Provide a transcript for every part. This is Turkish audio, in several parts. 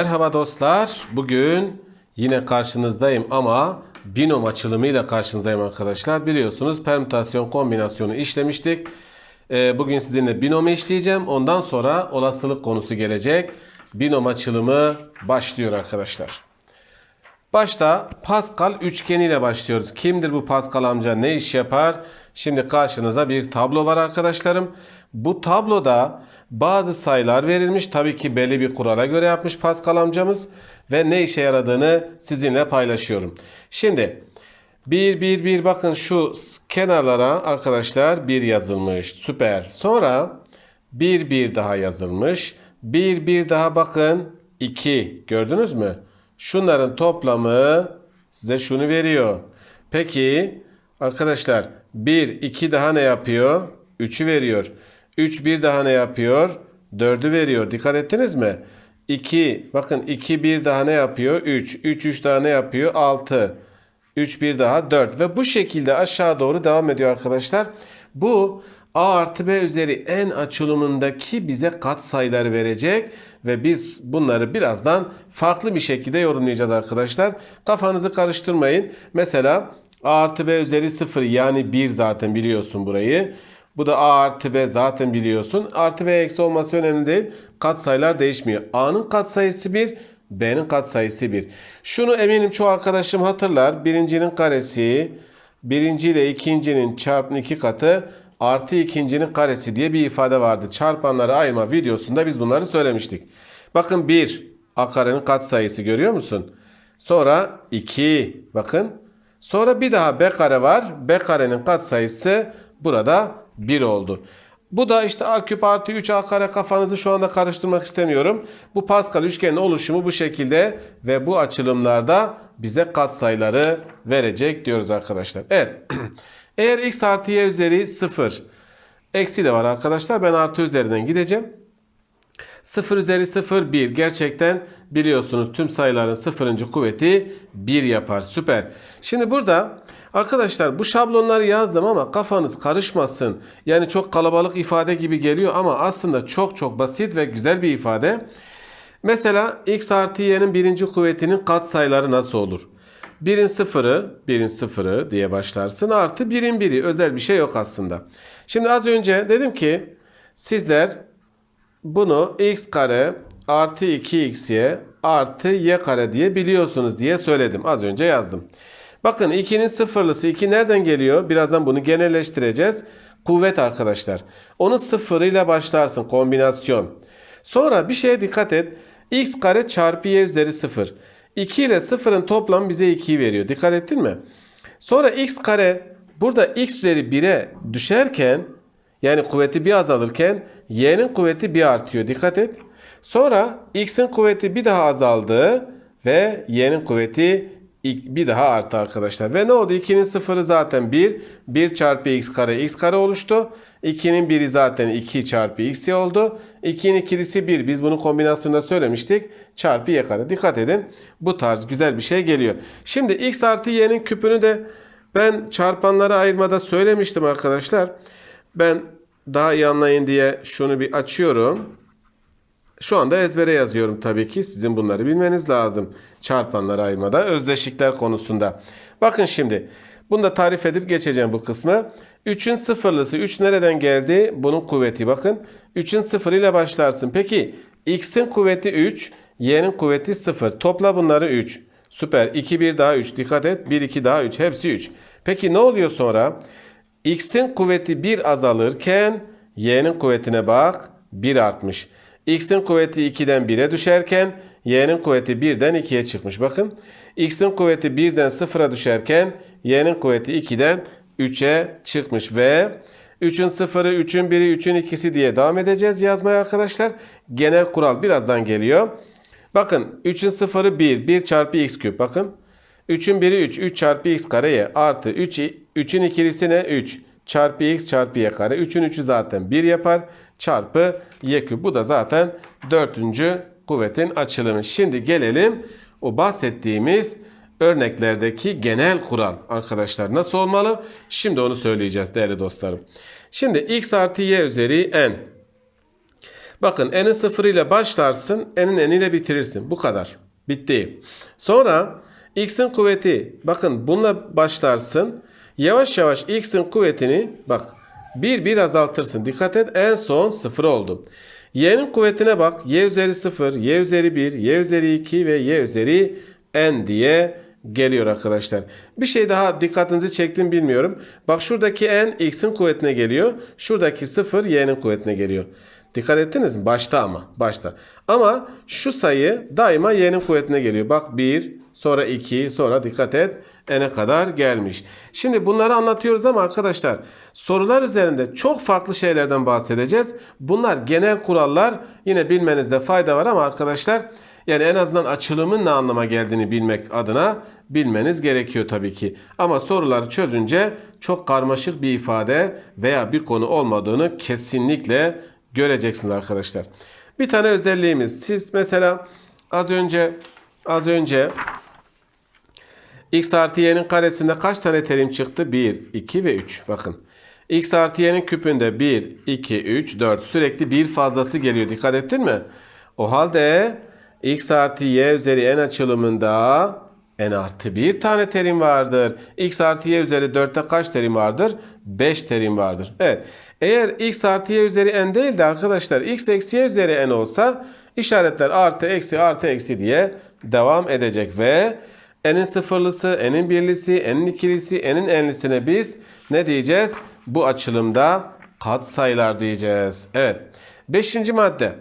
Merhaba dostlar. Bugün yine karşınızdayım ama binom açılımıyla karşınızdayım arkadaşlar. Biliyorsunuz permütasyon kombinasyonu işlemiştik. Ee, Bugün sizinle binomu işleyeceğim. Ondan sonra olasılık konusu gelecek. Binom açılımı başlıyor arkadaşlar. Başta Pascal üçgeniyle başlıyoruz. Kimdir bu Pascal amca? Ne iş yapar? Şimdi karşınıza bir tablo var arkadaşlarım. Bu tabloda bazı sayılar verilmiş. Tabii ki belli bir kurala göre yapmış Pascal amcamız. Ve ne işe yaradığını sizinle paylaşıyorum. Şimdi 1 1 1 bakın şu kenarlara arkadaşlar 1 yazılmış. Süper. Sonra 1 1 daha yazılmış. 1 1 daha bakın 2 gördünüz mü? Şunların toplamı size şunu veriyor. Peki arkadaşlar 1 2 daha ne yapıyor? 3'ü veriyor. 3 1 daha ne yapıyor? 4'ü veriyor. Dikkat ettiniz mi? 2 bakın 2 1 daha ne yapıyor? 3 3 3 daha ne yapıyor? 6 3 1 daha 4 ve bu şekilde aşağı doğru devam ediyor arkadaşlar. Bu A artı B üzeri n açılımındaki bize kat sayıları verecek ve biz bunları birazdan farklı bir şekilde yorumlayacağız arkadaşlar. Kafanızı karıştırmayın. Mesela A artı B üzeri 0 yani 1 zaten biliyorsun burayı. Bu da A artı B zaten biliyorsun. Artı B eksi olması önemli değil. Katsayılar değişmiyor. A'nın katsayısı 1, B'nin katsayısı 1. Şunu eminim çoğu arkadaşım hatırlar. Birincinin karesi, birinci ile ikincinin çarpımı iki katı artı ikincinin karesi diye bir ifade vardı. Çarpanları ayırma videosunda biz bunları söylemiştik. Bakın 1 A karenin katsayısı görüyor musun? Sonra 2 bakın. Sonra bir daha B kare var. B karenin katsayısı burada 1 oldu. Bu da işte a küp artı 3 a kare kafanızı şu anda karıştırmak istemiyorum. Bu Pascal üçgenin oluşumu bu şekilde ve bu açılımlarda bize katsayıları verecek diyoruz arkadaşlar. Evet. Eğer x artı y üzeri 0 eksi de var arkadaşlar. Ben artı üzerinden gideceğim. 0 üzeri 0 1 gerçekten biliyorsunuz tüm sayıların sıfırıncı kuvveti 1 yapar. Süper. Şimdi burada arkadaşlar bu şablonları yazdım ama kafanız karışmasın. Yani çok kalabalık ifade gibi geliyor ama aslında çok çok basit ve güzel bir ifade. Mesela x artı y'nin birinci kuvvetinin katsayıları nasıl olur? Birin sıfırı, birin sıfırı diye başlarsın. Artı birin biri. Özel bir şey yok aslında. Şimdi az önce dedim ki sizler bunu x kare artı 2xy artı y kare diye biliyorsunuz diye söyledim. Az önce yazdım. Bakın 2'nin sıfırlısı 2 nereden geliyor? Birazdan bunu genelleştireceğiz. Kuvvet arkadaşlar. Onun sıfırıyla başlarsın kombinasyon. Sonra bir şeye dikkat et. x kare çarpı y üzeri 0. 2 ile 0'ın toplamı bize 2'yi veriyor. Dikkat ettin mi? Sonra x kare burada x üzeri 1'e düşerken yani kuvveti bir azalırken y'nin kuvveti bir artıyor. Dikkat et. Sonra x'in kuvveti bir daha azaldı ve y'nin kuvveti bir daha arttı arkadaşlar. Ve ne oldu? 2'nin sıfırı zaten 1. 1 çarpı x kare x kare oluştu. 2'nin biri zaten 2 çarpı x oldu. 2'nin ikilisi 1. Biz bunu kombinasyonda söylemiştik. Çarpı y kare. Dikkat edin. Bu tarz güzel bir şey geliyor. Şimdi x artı y'nin küpünü de ben çarpanlara ayırmada söylemiştim arkadaşlar. Ben daha iyi anlayın diye şunu bir açıyorum. Şu anda ezbere yazıyorum tabii ki. Sizin bunları bilmeniz lazım. Çarpanları ayırmada özdeşlikler konusunda. Bakın şimdi. Bunu da tarif edip geçeceğim bu kısmı. 3'ün sıfırlısı 3 nereden geldi? Bunun kuvveti bakın. 3'ün sıfır ile başlarsın. Peki x'in kuvveti 3, y'nin kuvveti 0. Topla bunları 3. Süper. 2 1 daha 3. Dikkat et. 1 2 daha 3. Hepsi 3. Peki ne oluyor sonra? x'in kuvveti 1 azalırken y'nin kuvvetine bak 1 artmış. X'in kuvveti 2'den 1'e düşerken y'nin kuvveti 1'den 2'ye çıkmış. Bakın x'in kuvveti 1'den 0'a düşerken y'nin kuvveti 2'den 3'e çıkmış ve 3'ün 0'ı, 3'ün 1'i, 3'ün 2'si diye devam edeceğiz yazmaya arkadaşlar. Genel kural birazdan geliyor. Bakın 3'ün 0'ı 1, 1 çarpı x küp bakın. 3'ün 1'i 3, 3 çarpı x kareye artı 3, 3'ün ikilisi ne? 3 çarpı x çarpı y kare. 3'ün 3'ü zaten 1 yapar çarpı y küp. Bu da zaten dördüncü kuvvetin açılımı. Şimdi gelelim o bahsettiğimiz örneklerdeki genel kural arkadaşlar nasıl olmalı? Şimdi onu söyleyeceğiz değerli dostlarım. Şimdi x artı y üzeri n. Bakın n'in sıfır ile başlarsın, n'in n'ile bitirirsin. Bu kadar. Bitti. Sonra x'in kuvveti. Bakın bununla başlarsın. Yavaş yavaş x'in kuvvetini bak bir bir azaltırsın. Dikkat et en son sıfır oldu. Y'nin kuvvetine bak. Y üzeri 0, Y üzeri 1, Y üzeri 2 ve Y üzeri n diye geliyor arkadaşlar. Bir şey daha dikkatinizi çektim bilmiyorum. Bak şuradaki n x'in kuvvetine geliyor. Şuradaki 0 y'nin kuvvetine geliyor. Dikkat ettiniz mi? Başta ama. Başta. Ama şu sayı daima y'nin kuvvetine geliyor. Bak 1, sonra 2, sonra dikkat et n'e kadar gelmiş. Şimdi bunları anlatıyoruz ama arkadaşlar sorular üzerinde çok farklı şeylerden bahsedeceğiz. Bunlar genel kurallar. Yine bilmenizde fayda var ama arkadaşlar yani en azından açılımın ne anlama geldiğini bilmek adına bilmeniz gerekiyor tabii ki. Ama soruları çözünce çok karmaşık bir ifade veya bir konu olmadığını kesinlikle göreceksiniz arkadaşlar. Bir tane özelliğimiz. Siz mesela az önce az önce x artı y'nin karesinde kaç tane terim çıktı? 1, 2 ve 3. Bakın. x artı y'nin küpünde 1, 2, 3, 4 sürekli bir fazlası geliyor. Dikkat ettin mi? O halde x artı y üzeri n açılımında n artı 1 tane terim vardır. x artı y üzeri 4'te kaç terim vardır? 5 terim vardır. Evet. Eğer x artı y üzeri n değil de arkadaşlar x eksi y üzeri n olsa işaretler artı eksi artı eksi diye devam edecek ve n'in sıfırlısı, n'in birlisi, n'in ikilisi, n'in enlisine biz ne diyeceğiz? Bu açılımda katsayılar diyeceğiz. Evet. Beşinci madde.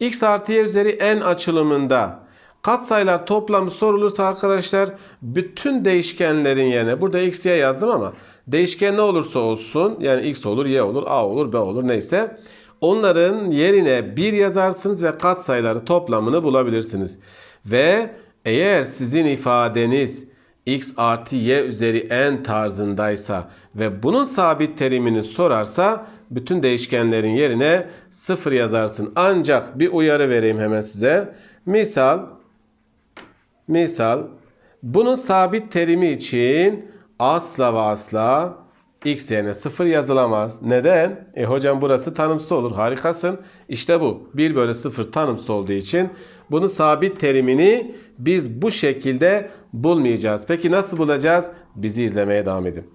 x artı y üzeri n açılımında katsayılar toplamı sorulursa arkadaşlar bütün değişkenlerin yerine burada x y yazdım ama değişken ne olursa olsun yani x olur, y olur, a olur, b olur neyse onların yerine 1 yazarsınız ve katsayıları toplamını bulabilirsiniz. Ve eğer sizin ifadeniz x artı y üzeri n tarzındaysa ve bunun sabit terimini sorarsa bütün değişkenlerin yerine 0 yazarsın. Ancak bir uyarı vereyim hemen size. Misal misal bunun sabit terimi için asla ve asla x yerine 0 yazılamaz. Neden? E hocam burası tanımsız olur. Harikasın. İşte bu. 1 bölü 0 tanımsız olduğu için bunun sabit terimini biz bu şekilde bulmayacağız. Peki nasıl bulacağız? Bizi izlemeye devam edin.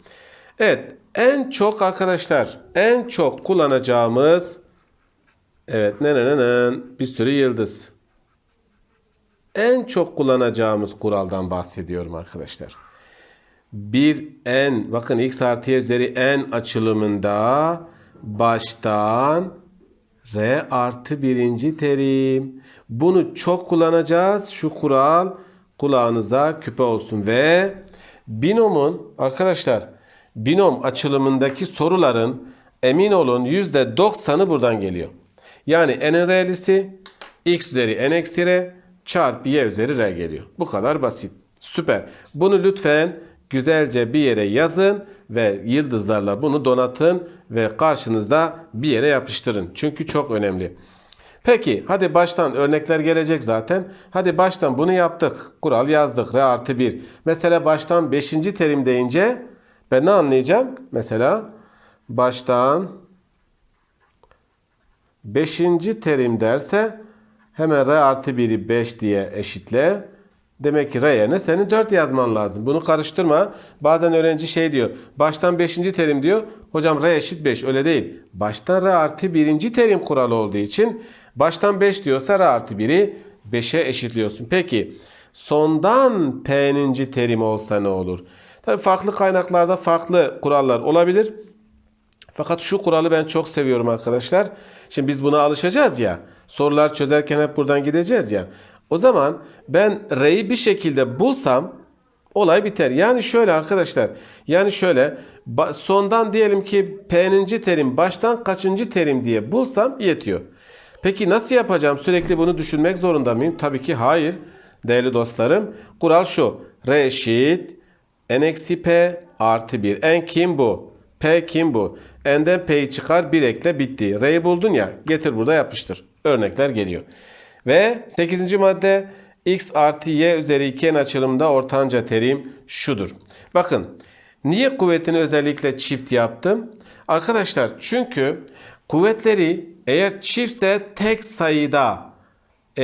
Evet. En çok arkadaşlar en çok kullanacağımız evet ne ne ne bir sürü yıldız. En çok kullanacağımız kuraldan bahsediyorum arkadaşlar. Bir n bakın x artı y üzeri n açılımında baştan r artı birinci terim. Bunu çok kullanacağız. Şu kural kulağınıza küpe olsun ve binomun arkadaşlar binom açılımındaki soruların emin olun %90'ı buradan geliyor. Yani n'in r'lisi x üzeri n eksi r çarpı y üzeri r geliyor. Bu kadar basit. Süper. Bunu lütfen güzelce bir yere yazın ve yıldızlarla bunu donatın ve karşınızda bir yere yapıştırın. Çünkü çok önemli. Peki hadi baştan örnekler gelecek zaten. Hadi baştan bunu yaptık. Kural yazdık. R artı 1. Mesela baştan 5. terim deyince ben ne anlayacağım? Mesela baştan 5. terim derse hemen R artı 1'i 5 diye eşitle. Demek ki R yerine senin 4 yazman lazım. Bunu karıştırma. Bazen öğrenci şey diyor. Baştan 5. terim diyor. Hocam R eşit 5. Öyle değil. Baştan R artı 1. terim kuralı olduğu için baştan 5 diyorsa R artı 1'i 5'e eşitliyorsun. Peki sondan P'nin terim olsa ne olur? Tabii farklı kaynaklarda farklı kurallar olabilir. Fakat şu kuralı ben çok seviyorum arkadaşlar. Şimdi biz buna alışacağız ya. Sorular çözerken hep buradan gideceğiz ya. O zaman ben R'yi bir şekilde bulsam olay biter. Yani şöyle arkadaşlar. Yani şöyle sondan diyelim ki P'nin terim baştan kaçıncı terim diye bulsam yetiyor. Peki nasıl yapacağım? Sürekli bunu düşünmek zorunda mıyım? Tabii ki hayır. Değerli dostlarım. Kural şu. R eşit n eksi P artı 1. N kim bu? P kim bu? N'den P'yi çıkar bir ekle bitti. R'yi buldun ya getir burada yapıştır. Örnekler geliyor. Ve 8. madde x artı y üzeri 2n açılımda ortanca terim şudur. Bakın niye kuvvetini özellikle çift yaptım? Arkadaşlar çünkü Kuvvetleri eğer çiftse tek sayıda e,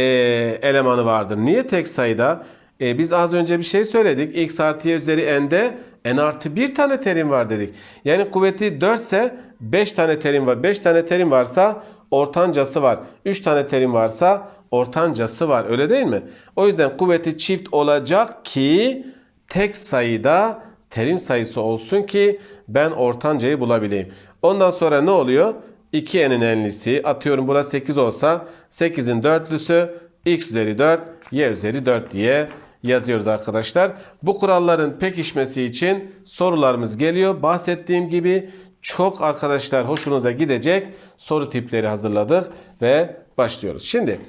elemanı vardır. Niye tek sayıda? E, biz az önce bir şey söyledik. X artı y üzeri n'de n artı bir tane terim var dedik. Yani kuvveti 4 ise 5 tane terim var. 5 tane terim varsa ortancası var. 3 tane terim varsa ortancası var. Öyle değil mi? O yüzden kuvveti çift olacak ki tek sayıda terim sayısı olsun ki ben ortancayı bulabileyim. Ondan sonra ne oluyor? 2n'in enlisi atıyorum burası 8 olsa 8'in dörtlüsü x üzeri 4 y üzeri 4 diye yazıyoruz arkadaşlar. Bu kuralların pekişmesi için sorularımız geliyor. Bahsettiğim gibi çok arkadaşlar hoşunuza gidecek soru tipleri hazırladık ve başlıyoruz. Şimdi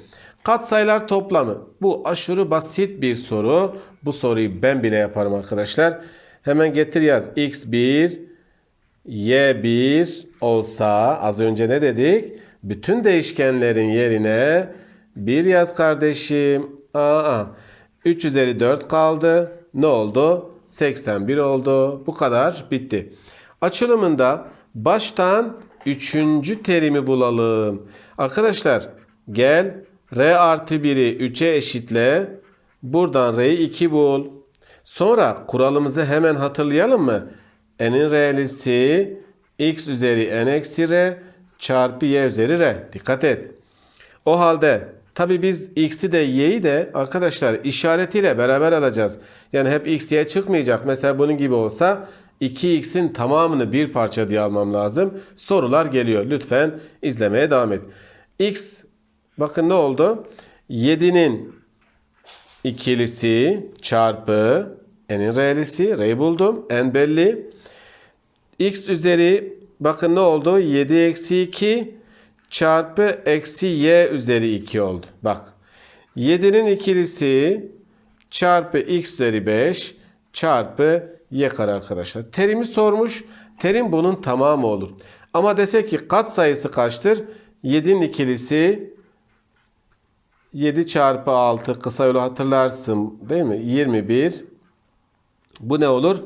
katsayılar toplamı bu aşırı basit bir soru. Bu soruyu ben bile yaparım arkadaşlar. Hemen getir yaz x1 y1 olsa az önce ne dedik? Bütün değişkenlerin yerine 1 yaz kardeşim. Aa, 3 üzeri 4 kaldı. Ne oldu? 81 oldu. Bu kadar bitti. Açılımında baştan 3. terimi bulalım. Arkadaşlar gel r artı 1'i 3'e eşitle. Buradan r'yi 2 bul. Sonra kuralımızı hemen hatırlayalım mı? N'in r'lisi x üzeri n eksi r çarpı y üzeri r. Dikkat et. O halde tabi biz x'i de y'yi de arkadaşlar işaretiyle beraber alacağız. Yani hep x y çıkmayacak. Mesela bunun gibi olsa 2x'in tamamını bir parça diye almam lazım. Sorular geliyor. Lütfen izlemeye devam et. x bakın ne oldu? 7'nin ikilisi çarpı n'in r'lisi. R'yi buldum. n belli. X üzeri bakın ne oldu? 7 eksi 2 çarpı eksi y üzeri 2 oldu. Bak 7'nin ikilisi çarpı x üzeri 5 çarpı y kare arkadaşlar. Terimi sormuş. Terim bunun tamamı olur. Ama dese ki kat sayısı kaçtır? 7'nin ikilisi 7 çarpı 6 kısa yolu hatırlarsın değil mi? 21. Bu ne olur?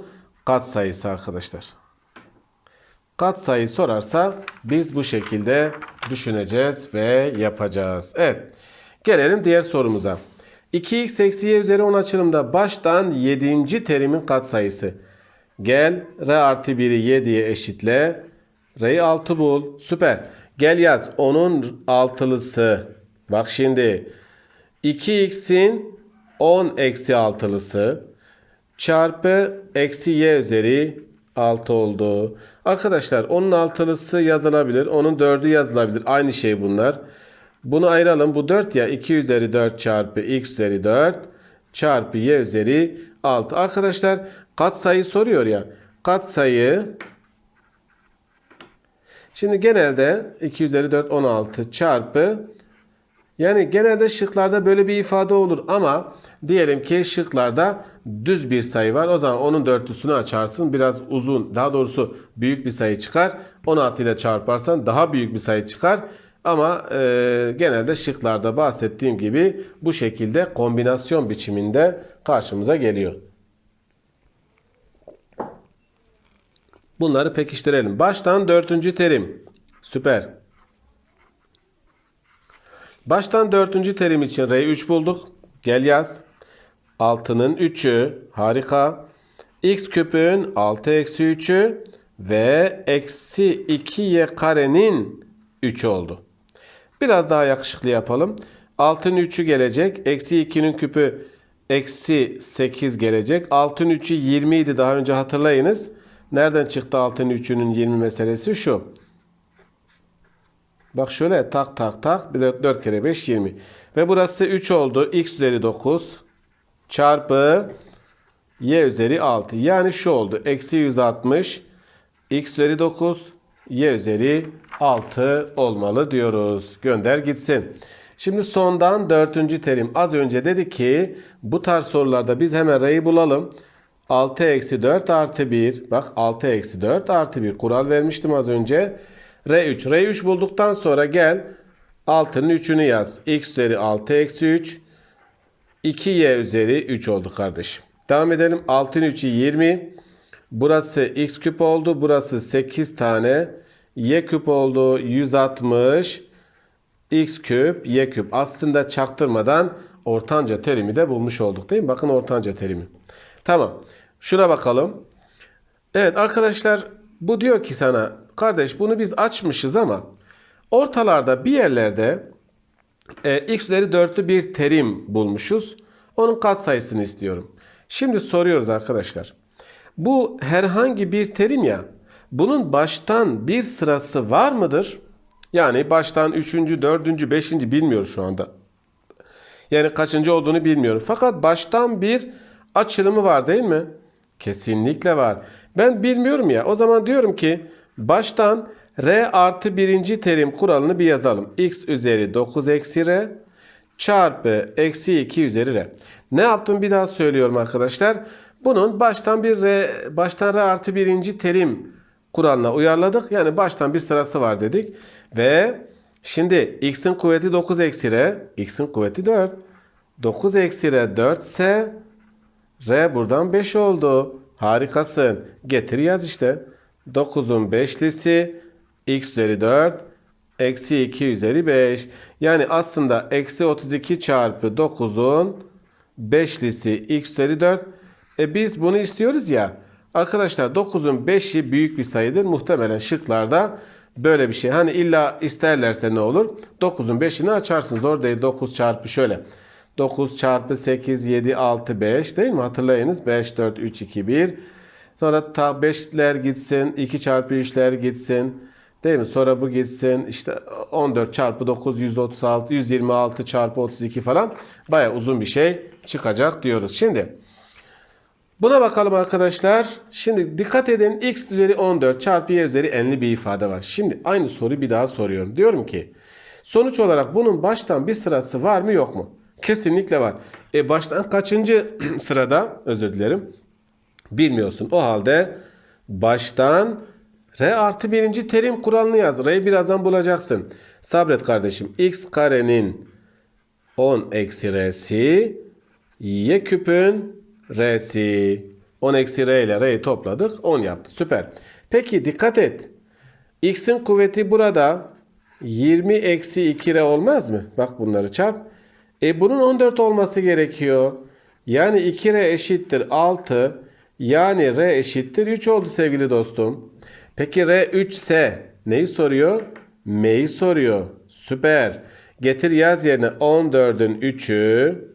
Kat sayısı arkadaşlar. Kat sayı sorarsa biz bu şekilde düşüneceğiz ve yapacağız. Evet. Gelelim diğer sorumuza. 2x eksi y üzeri 10 açılımda baştan 7. terimin katsayısı. Gel r artı 1'i 7'ye eşitle. R'yi 6 bul. Süper. Gel yaz. Onun altılısı. Bak şimdi. 2x'in 10 eksi altılısı çarpı eksi y üzeri 6 oldu. Arkadaşlar onun altılısı yazılabilir. Onun 4'ü yazılabilir. Aynı şey bunlar. Bunu ayıralım. Bu 4 ya 2 üzeri 4 çarpı x üzeri 4 çarpı y üzeri 6. Arkadaşlar katsayı soruyor ya. Katsayı Şimdi genelde 2 üzeri 4 16 çarpı yani genelde şıklarda böyle bir ifade olur ama diyelim ki şıklarda düz bir sayı var. O zaman onun dörtlüsünü açarsın. Biraz uzun daha doğrusu büyük bir sayı çıkar. 16 ile çarparsan daha büyük bir sayı çıkar. Ama e, genelde şıklarda bahsettiğim gibi bu şekilde kombinasyon biçiminde karşımıza geliyor. Bunları pekiştirelim. Baştan dörtüncü terim. Süper. Baştan dörtüncü terim için R3 bulduk. Gel yaz. 6'nın 3'ü. Harika. X küpün 6 eksi 3'ü ve eksi 2y karenin 3 oldu. Biraz daha yakışıklı yapalım. 6'nın 3'ü gelecek. Eksi 2'nin küpü eksi 8 gelecek. 6'nın 3'ü 20 idi daha önce hatırlayınız. Nereden çıktı 6'nın 3'ünün 20 meselesi şu. Bak şöyle tak tak tak. Bir de 4 kere 5 20. Ve burası 3 oldu. X üzeri 9 çarpı y üzeri 6. Yani şu oldu. Eksi 160 x üzeri 9 y üzeri 6 olmalı diyoruz. Gönder gitsin. Şimdi sondan dördüncü terim. Az önce dedi ki bu tarz sorularda biz hemen r'yi bulalım. 6 eksi 4 artı 1. Bak 6 eksi 4 artı 1. Kural vermiştim az önce. R3. R3 bulduktan sonra gel 6'nın 3'ünü yaz. X üzeri 6 eksi 3. 2y üzeri 3 oldu kardeşim. Devam edelim. 6'nın 3'ü 20. Burası x küp oldu. Burası 8 tane y küp oldu 160 x küp y küp. Aslında çaktırmadan ortanca terimi de bulmuş olduk değil mi? Bakın ortanca terimi. Tamam. Şuna bakalım. Evet arkadaşlar bu diyor ki sana kardeş bunu biz açmışız ama ortalarda bir yerlerde e, x üzeri 4'lü bir terim bulmuşuz. Onun katsayısını istiyorum. Şimdi soruyoruz arkadaşlar. Bu herhangi bir terim ya. Bunun baştan bir sırası var mıdır? Yani baştan 3. 4. 5. bilmiyoruz şu anda. Yani kaçıncı olduğunu bilmiyorum. Fakat baştan bir açılımı var değil mi? Kesinlikle var. Ben bilmiyorum ya. O zaman diyorum ki baştan r artı birinci terim kuralını bir yazalım. x üzeri 9 eksi r çarpı eksi 2 üzeri r. Ne yaptım bir daha söylüyorum arkadaşlar. Bunun baştan bir r, baştan r artı birinci terim kuralına uyarladık. Yani baştan bir sırası var dedik. Ve şimdi x'in kuvveti 9 eksi r, x'in kuvveti 4. 9 eksi r 4 ise r buradan 5 oldu. Harikasın. Getir yaz işte. 9'un 5'lisi x üzeri 4 eksi 2 üzeri 5. Yani aslında eksi 32 çarpı 9'un 5'lisi x üzeri 4. E biz bunu istiyoruz ya. Arkadaşlar 9'un 5'i büyük bir sayıdır. Muhtemelen şıklarda böyle bir şey. Hani illa isterlerse ne olur? 9'un 5'ini açarsın. Zor değil. 9 çarpı şöyle. 9 çarpı 8, 7, 6, 5 değil mi? Hatırlayınız. 5, 4, 3, 2, 1. Sonra ta 5'ler gitsin. 2 çarpı 3'ler gitsin. Değil mi? Sonra bu gitsin. İşte 14 çarpı 9, 136, 126 çarpı 32 falan. Baya uzun bir şey çıkacak diyoruz. Şimdi Buna bakalım arkadaşlar. Şimdi dikkat edin x üzeri 14 çarpı y üzeri n'li bir ifade var. Şimdi aynı soruyu bir daha soruyorum. Diyorum ki sonuç olarak bunun baştan bir sırası var mı yok mu? Kesinlikle var. E baştan kaçıncı sırada özür dilerim. Bilmiyorsun. O halde baştan r artı birinci terim kuralını yaz. R'yi birazdan bulacaksın. Sabret kardeşim. x karenin 10 eksi r'si y küpün R'si 10 eksi R ile R'yi topladık 10 yaptı. Süper. Peki dikkat et. X'in kuvveti burada 20 eksi 2 R olmaz mı? Bak bunları çarp. E bunun 14 olması gerekiyor. Yani 2R eşittir 6. Yani R eşittir 3 oldu sevgili dostum. Peki R 3 ise neyi soruyor? M'yi soruyor. Süper. Getir yaz yerine 14'ün 3'ü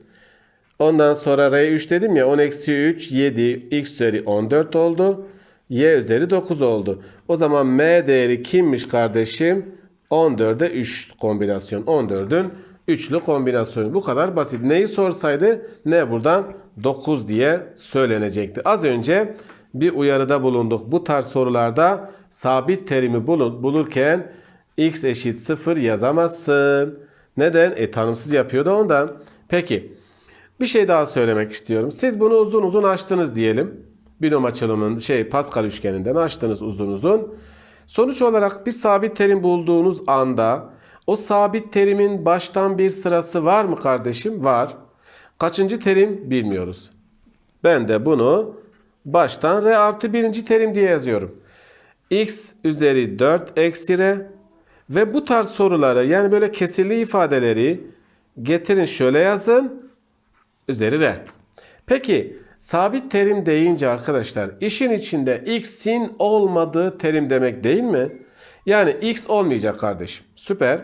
Ondan sonra R3 dedim ya 10 eksi 3 7 x üzeri 14 oldu. Y üzeri 9 oldu. O zaman M değeri kimmiş kardeşim? 14'e 3 kombinasyon. 14'ün üçlü kombinasyonu. Bu kadar basit. Neyi sorsaydı ne buradan 9 diye söylenecekti. Az önce bir uyarıda bulunduk. Bu tarz sorularda sabit terimi bulur, bulurken x eşit 0 yazamazsın. Neden? E tanımsız yapıyor da ondan. Peki. Bir şey daha söylemek istiyorum. Siz bunu uzun uzun açtınız diyelim. Binom açılımın şey Pascal üçgeninden açtınız uzun uzun. Sonuç olarak bir sabit terim bulduğunuz anda o sabit terimin baştan bir sırası var mı kardeşim? Var. Kaçıncı terim bilmiyoruz. Ben de bunu baştan r artı birinci terim diye yazıyorum. x üzeri 4 eksi r ve bu tarz soruları yani böyle kesirli ifadeleri getirin şöyle yazın üzeri r. Peki sabit terim deyince arkadaşlar işin içinde x'in olmadığı terim demek değil mi? Yani x olmayacak kardeşim. Süper.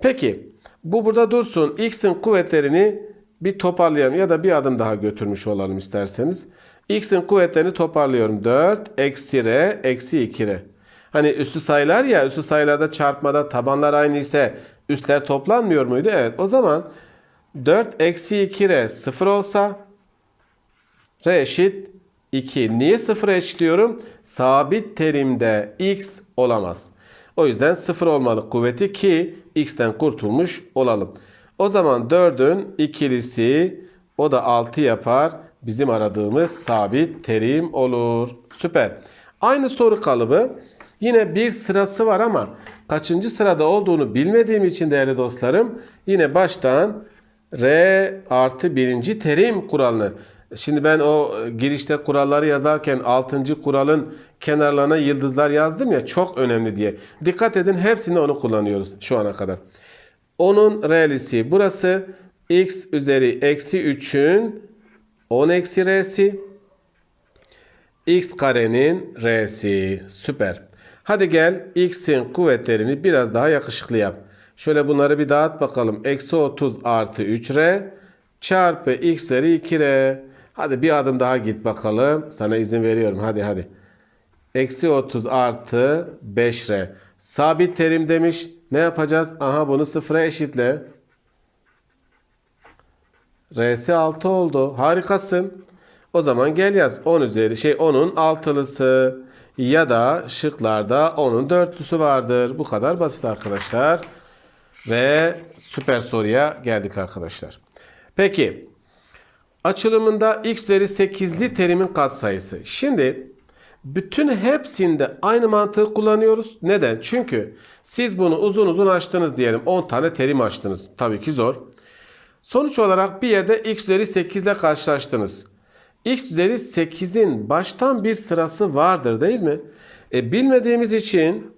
Peki bu burada dursun. X'in kuvvetlerini bir toparlayalım ya da bir adım daha götürmüş olalım isterseniz. X'in kuvvetlerini toparlıyorum. 4 eksi r eksi 2r. Hani üstü sayılar ya üstü sayılarda çarpmada tabanlar aynı ise üstler toplanmıyor muydu? Evet o zaman 4 eksi 2r 0 olsa r eşit 2. Niye 0'a eşitliyorum? Sabit terimde x olamaz. O yüzden 0 olmalı kuvveti ki x'ten kurtulmuş olalım. O zaman 4'ün ikilisi o da 6 yapar. Bizim aradığımız sabit terim olur. Süper. Aynı soru kalıbı yine bir sırası var ama kaçıncı sırada olduğunu bilmediğim için değerli dostlarım yine baştan R artı birinci terim kuralını Şimdi ben o girişte kuralları yazarken 6. kuralın kenarlarına yıldızlar yazdım ya çok önemli diye. Dikkat edin hepsinde onu kullanıyoruz şu ana kadar. Onun reelisi burası x üzeri eksi 3'ün 10 eksi r'si x karenin r'si. Süper. Hadi gel x'in kuvvetlerini biraz daha yakışıklı yap. Şöyle bunları bir dağıt bakalım. Eksi 30 artı 3r çarpı x üzeri 2r. Hadi bir adım daha git bakalım. Sana izin veriyorum. Hadi hadi. Eksi 30 artı 5r. Sabit terim demiş. Ne yapacağız? Aha bunu sıfıra eşitle. R'si 6 oldu. Harikasın. O zaman gel yaz. 10 üzeri şey 10'un altılısı ya da şıklarda 10'un dörtlüsü vardır. Bu kadar basit arkadaşlar. Ve süper soruya geldik arkadaşlar. Peki açılımında x üzeri 8'li terimin katsayısı. Şimdi bütün hepsinde aynı mantığı kullanıyoruz. Neden? Çünkü siz bunu uzun uzun açtınız diyelim. 10 tane terim açtınız. Tabii ki zor. Sonuç olarak bir yerde x üzeri 8 ile karşılaştınız. x üzeri 8'in baştan bir sırası vardır değil mi? E, bilmediğimiz için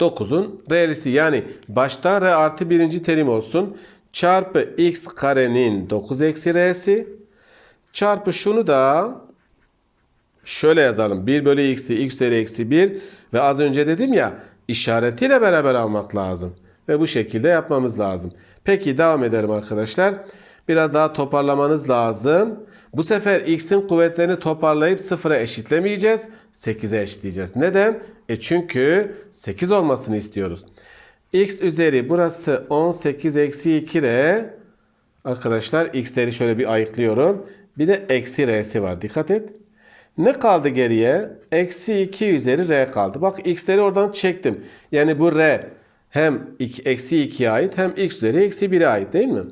9'un re'lisi yani baştan r artı birinci terim olsun. Çarpı x karenin 9 eksi r'si. Çarpı şunu da şöyle yazalım. 1 bölü x'i x üzeri eksi 1 ve az önce dedim ya işaretiyle beraber almak lazım. Ve bu şekilde yapmamız lazım. Peki devam edelim arkadaşlar. Biraz daha toparlamanız lazım. Bu sefer x'in kuvvetlerini toparlayıp sıfıra eşitlemeyeceğiz. 8'e eşitleyeceğiz. Neden? E çünkü 8 olmasını istiyoruz. x üzeri burası 18 eksi 2 r. Arkadaşlar x'leri şöyle bir ayıklıyorum. Bir de eksi r'si var. Dikkat et. Ne kaldı geriye? Eksi 2 üzeri r kaldı. Bak x'leri oradan çektim. Yani bu r hem eksi 2'ye ait hem x üzeri eksi 1'e ait değil mi?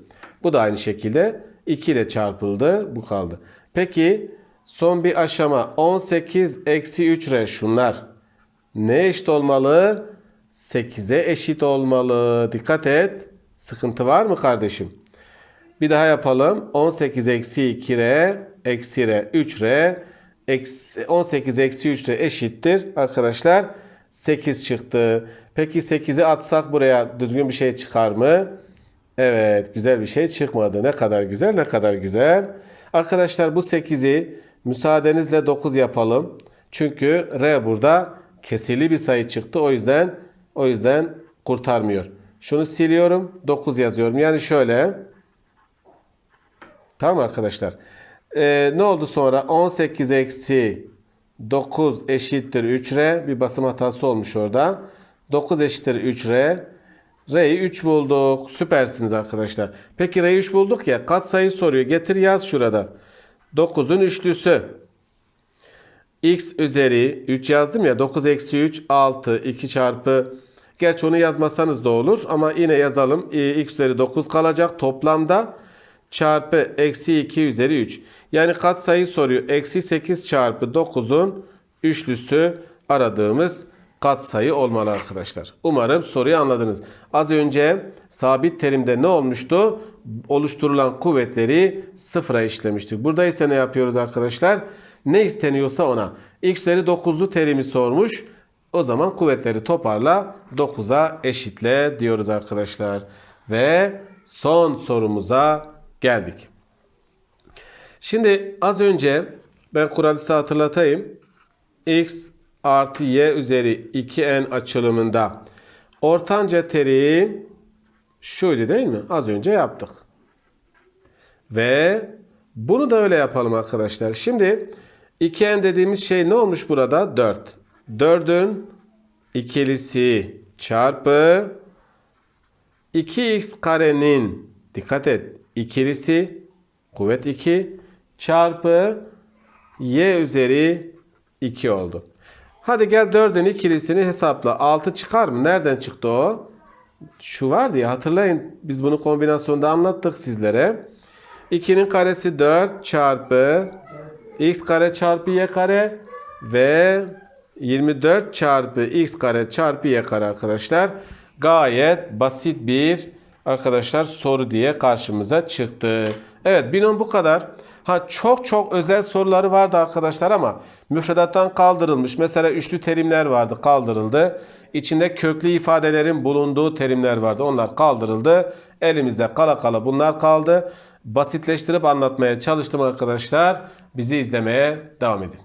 Bu da aynı şekilde 2 ile çarpıldı. Bu kaldı. Peki son bir aşama 18 eksi 3 r şunlar. Ne eşit olmalı? 8'e eşit olmalı. Dikkat et. Sıkıntı var mı kardeşim? Bir daha yapalım. 18 eksi 2 r eksi r 3 r eksi 18 eksi 3 r eşittir. Arkadaşlar 8 çıktı. Peki 8'i atsak buraya düzgün bir şey çıkar mı? Evet güzel bir şey çıkmadı. Ne kadar güzel ne kadar güzel. Arkadaşlar bu 8'i müsaadenizle 9 yapalım. Çünkü R burada kesili bir sayı çıktı. O yüzden o yüzden kurtarmıyor. Şunu siliyorum. 9 yazıyorum. Yani şöyle. Tamam arkadaşlar. Ee, ne oldu sonra? 18 eksi 9 eşittir 3R. Bir basım hatası olmuş orada. 9 eşittir 3R. R'yi 3 bulduk. Süpersiniz arkadaşlar. Peki R'yi 3 bulduk ya. Katsayı soruyor. Getir yaz şurada. 9'un üçlüsü. X üzeri 3 yazdım ya. 9 eksi 3 6 2 çarpı. Gerçi onu yazmasanız da olur. Ama yine yazalım. Ee, X üzeri 9 kalacak. Toplamda çarpı eksi 2 üzeri 3. Yani katsayı soruyor. Eksi 8 çarpı 9'un üçlüsü aradığımız katsayı olmalı arkadaşlar. Umarım soruyu anladınız. Az önce sabit terimde ne olmuştu? Oluşturulan kuvvetleri sıfıra işlemiştik. Burada ise ne yapıyoruz arkadaşlar? Ne isteniyorsa ona. X üzeri 9'lu terimi sormuş. O zaman kuvvetleri toparla 9'a eşitle diyoruz arkadaşlar. Ve son sorumuza geldik. Şimdi az önce ben kuralı size hatırlatayım. X artı y üzeri 2n açılımında ortanca terim şuydu değil mi? Az önce yaptık. Ve bunu da öyle yapalım arkadaşlar. Şimdi 2n dediğimiz şey ne olmuş burada? 4. 4'ün ikilisi çarpı 2x karenin dikkat et ikilisi kuvvet 2 çarpı y üzeri 2 oldu. Hadi gel 4'ün ikilisini hesapla. 6 çıkar mı? Nereden çıktı o? Şu vardı ya hatırlayın. Biz bunu kombinasyonda anlattık sizlere. 2'nin karesi 4 çarpı x kare çarpı y kare ve 24 çarpı x kare çarpı y kare arkadaşlar. Gayet basit bir arkadaşlar soru diye karşımıza çıktı. Evet binom bu kadar. Ha çok çok özel soruları vardı arkadaşlar ama müfredattan kaldırılmış. Mesela üçlü terimler vardı kaldırıldı. İçinde köklü ifadelerin bulunduğu terimler vardı. Onlar kaldırıldı. Elimizde kala kala bunlar kaldı. Basitleştirip anlatmaya çalıştım arkadaşlar. Bizi izlemeye devam edin.